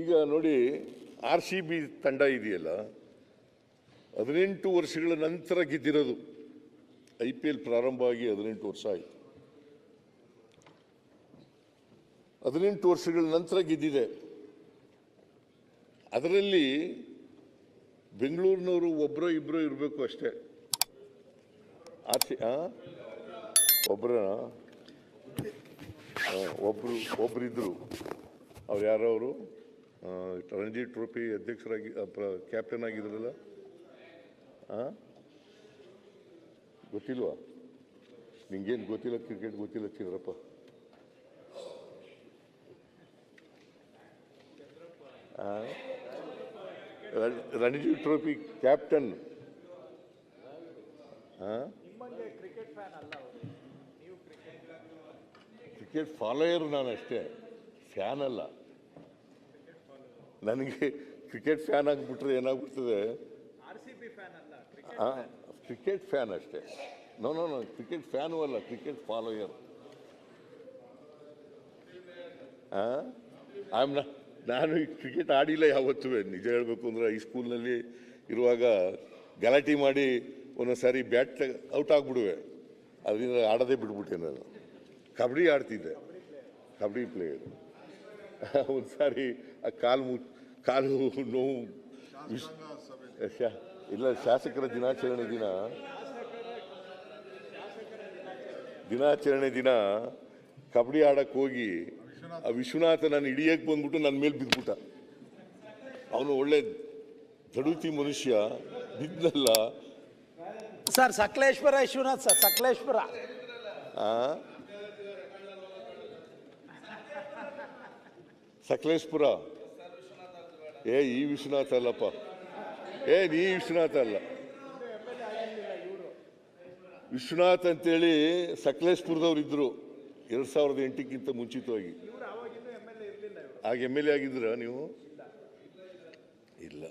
ಈಗ ನೋಡಿ, R C B ತಂಡ ಇದೆಯಲ್ಲ, ಹದಿನೆಂಟು ವರ್ಷಗಳ ನಂತರ ಗೆದ್ದಿರೋದು. ಐ ಪಿ ಎಲ್ ಪ್ರಾರಂಭ ಆಗಿ ಹದಿನೆಂಟು ವರ್ಷ ಆಯಿತು. ಹದಿನೆಂಟು ವರ್ಷಗಳ ನಂತರ ಗೆದ್ದಿದೆ. ಅದರಲ್ಲಿ ಬೆಂಗಳೂರಿನವರು ಒಬ್ಬರೋ ಇಬ್ಬರು ಇರಬೇಕು ಅಷ್ಟೇ. ಹಾಂ ಒಬ್ಬರ ಒಬ್ಬರು ಒಬ್ಬರಿದ್ದರು ಅವ್ರು ಯಾರವರು? ರಣಜಿ ಟ್ರೋಫಿ ಅಧ್ಯಕ್ಷರಾಗಿ ಕ್ಯಾಪ್ಟನ್ ಆಗಿದ್ರಲ್ಲ? ಹಾಂ ಗೊತ್ತಿಲ್ವಾ? ನಿಂಗೇನು ಗೊತ್ತಿಲ್ಲ ಕ್ರಿಕೆಟ್ ಗೊತ್ತಿಲ್ಲ Chandrappa? Ranji trophy captain. Cricket follower ನಾನು ಅಷ್ಟೇ ಫ್ಯಾನ್ ಅಲ್ಲ. ನನಗೆ ಕ್ರಿಕೆಟ್ ಫ್ಯಾನ್ ಆಗಿಬಿಟ್ರೆ ಏನಾಗ್ಬಿಡ್ತದೆ? ಕ್ರಿಕೆಟ್ ಫ್ಯಾನ್ ಅಷ್ಟೇ. No no no cricket fan ಅಲ್ಲ ಕ್ರಿಕೆಟ್ ಫಾಲೋಯರ್ ಆಮ್ ನಾನು ಕ್ರಿಕೆಟ್ ಆಡಿಲ್ಲ ಯಾವತ್ತೂ. ನಿಜ ಹೇಳಬೇಕು ಅಂದರೆ ಸ್ಕೂಲ್ನಲ್ಲಿ ಇರುವಾಗ ಗಲಾಟೆ ಮಾಡಿ ಒಂದೊಂದು ಸಾರಿ ಬ್ಯಾಟ್ ಔಟ್ ಆಗಿಬಿಡುವೆ. ಅದರಿಂದ ಆಡೋದೇ ಬಿಟ್ಬಿಟ್ಟೆ ನಾನು. ಕಬಡ್ಡಿ ಆಡ್ತಿದ್ದೆ. ಕಬಡ್ಡಿ ಪ್ಲೇಯರ್ ಒಂದು ಸಾರಿ ಆ ಕಾಲು ಮು ಕಾಲು ನೋವು ವಿಶ್- ಶಾ- ಇಲ್ಲ ಶಾಸಕರ ದಿನಾಚರಣೆ ದಿನ. ದಿನಾಚರಣೆ ದಿನ ಕಬಡ್ಡಿ ಆಡಕ್ಕೆ ಹೋಗಿ ಆ ವಿಶ್ವನಾಥ ನಾನು ಹಿಡಿಯಕ್ಕೆ ಬಂದ್ಬಿಟ್ಟು ನನ್ನ ಮೇಲೆ ಬಿದ್ದುಬಿಟ್ಟ ಅವನು ಒಳ್ಳೆ ದಡುತಿ ಮನುಷ್ಯ ಬಿದ್ದಲ್ಲ. Sir Sakaleshwara Vishwanath sir Sakaleshwara. ಆ? ಸಕಲೇಶ್ಪುರ. ಏ, ಈ ವಿಶ್ವನಾಥ ಅಲ್ಲಪ್ಪ. ಏ, ನೀ ವಿಶ್ವನಾಥ ಅಲ್ಲ. ವಿಶ್ವನಾಥ್ ಅಂತೇಳಿ ಸಕಲೇಶ್ಪುರದವ್ರು ಇದ್ರು ಎರಡ್ ಸಾವಿರದ ಎಂಟಕ್ಕಿಂತ ಮುಂಚಿತವಾಗಿ. ಆಗ ಎಂ ಎಲ್ ಎ ಆಗಿದ್ರ ನೀವು? ಇಲ್ಲ.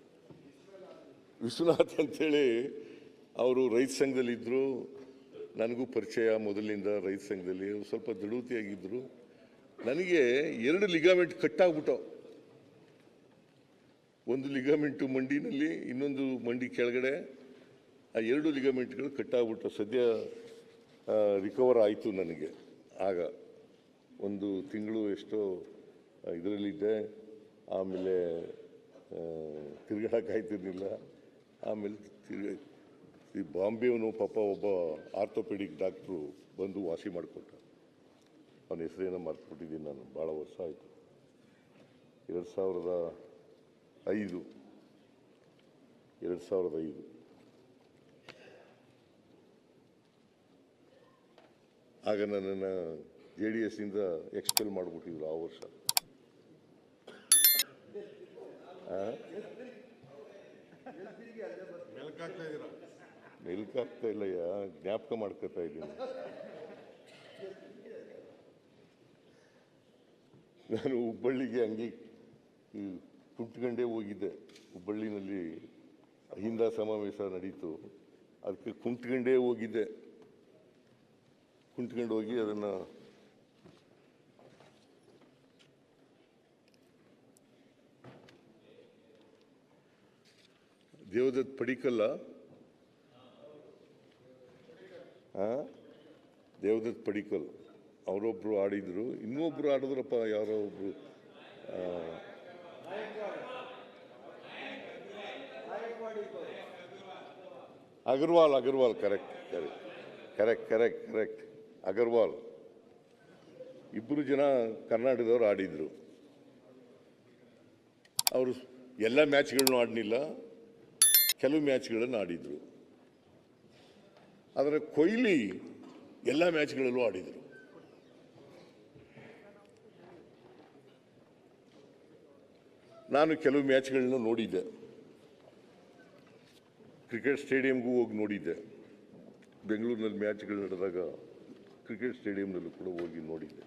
ವಿಶ್ವನಾಥ್ ಅಂತೇಳಿ ಅವರು ರೈತ ಸಂಘದಲ್ಲಿದ್ದರು ನನಗೂ ಪರಿಚಯ ಮೊದಲಿನಿಂದ ರೈತ ಸಂಘದಲ್ಲಿ. ಸ್ವಲ್ಪ ದೃಢತೆಯಾಗಿದ್ದರು ನನಗೆ ಎರಡು ಲಿಗಾಮೆಂಟ್ ಕಟ್ಟಾಗ್ಬಿಟ್ಟು. ಒಂದು ಲಿಗಾಮೆಂಟು ಮಂಡಿನಲ್ಲಿ, ಇನ್ನೊಂದು ಮಂಡಿ ಕೆಳಗಡೆ, ಆ ಎರಡು ಲಿಗಾಮೆಂಟ್ಗಳು ಕಟ್ಟಾಗ್ಬಿಟ್ಟು ಸದ್ಯ ರಿಕವರ್ ಆಯಿತು ನನಗೆ. ಆಗ ಒಂದು ತಿಂಗಳು ಎಷ್ಟೋ ಇದರಲ್ಲಿದ್ದೆ. ಆಮೇಲೆ ತಿರ್ಗಾಡಕ್ಕಾಯ್ತಿರ್ಲಿಲ್ಲ ಆಮೇಲೆ ತಿರ್ಗ, ಈ ಬಾಂಬೆಯವನು ಪಾಪ ಒಬ್ಬ ಆರ್ಥೋಪೆಡಿಕ್ ಡಾಕ್ಟ್ರು ಬಂದು ವಾಸಿ ಮಾಡಿಕೊಟ್ಟ ಅವನ ಹೆಸರೇನೋ ಮರ್ತುಬಿಟ್ಟಿದ್ದೀನಿ ನಾನು. ಭಾಳ ವರ್ಷ ಆಯಿತು. ಎರಡು ಸಾವಿರದ ಐದು. ಎರಡು ಸಾವಿರದ ಐದು. ಆಗ ನನ್ನನ್ನು ಜೆ ಡಿ ಎಸ್ಸಿಂದ ಎಕ್ಸ್ಪೆಲ್ ಮಾಡಿಬಿಟ್ಟಿದ್ರು ಆ ವರ್ಷ. ಮೆಲ್ಕಾಗ್ತಾ ಇಲ್ಲಯ್ಯ. ಜ್ಞಾಪಕ ಮಾಡ್ಕೊತಾ ಇದ್ದೀನಿ. ನಾನು ಹುಬ್ಬಳ್ಳಿಗೆ ಹಂಗೆ, ಈ ಕುಂತ್ಕೊಂಡೇ ಹೋಗಿದ್ದೆ. ಹುಬ್ಬಳ್ಳಿನಲ್ಲಿ ಅಹಿಂದ ಸಮಾವೇಶ ನಡೀತು. ಅದಕ್ಕೆ ಕುಂತ್ಕೊಂಡೇ ಹೋಗಿದ್ದೆ. ಕುಂತ್ಕೊಂಡು ಹೋಗಿ ಅದನ್ನು ದೇವದತ್ ಪಡಿಕಲ್ಲ? ದೇವದತ್ ಪಡಿಕಲ್. ಅವರೊಬ್ರು ಆಡಿದರು ಇನ್ನೊಬ್ಬರು ಆಡಿದ್ರಪ್ಪ ಯಾರೋ ಒಬ್ಬರು Agarwal Agarwal correct correct correct correct correct Agarwal. ಇಬ್ಬರು ಜನ ಕರ್ನಾಟಕದವ್ರು ಆಡಿದರು. ಅವರು ಎಲ್ಲ ಮ್ಯಾಚ್ಗಳನ್ನು ಆಡಲಿಲ್ಲ, ಕೆಲವು ಮ್ಯಾಚ್ಗಳನ್ನು ಆಡಿದರು. ಆದರೆ ಕೊಹ್ಲಿ ಎಲ್ಲ ಮ್ಯಾಚ್ಗಳಲ್ಲೂ ಆಡಿದರು. ನಾನು ಕೆಲವು ಮ್ಯಾಚ್ಗಳನ್ನ ನೋಡಿದ್ದೆ. ಕ್ರಿಕೆಟ್ ಸ್ಟೇಡಿಯಂಗೂ ಹೋಗಿ ನೋಡಿದ್ದೆ. ಬೆಂಗಳೂರಿನಲ್ಲಿ ಮ್ಯಾಚ್ಗಳು ನಡೆದಾಗ ಕ್ರಿಕೆಟ್ ಸ್ಟೇಡಿಯಂನಲ್ಲೂ ಕೂಡ ಹೋಗಿ ನೋಡಿದ್ದೆ.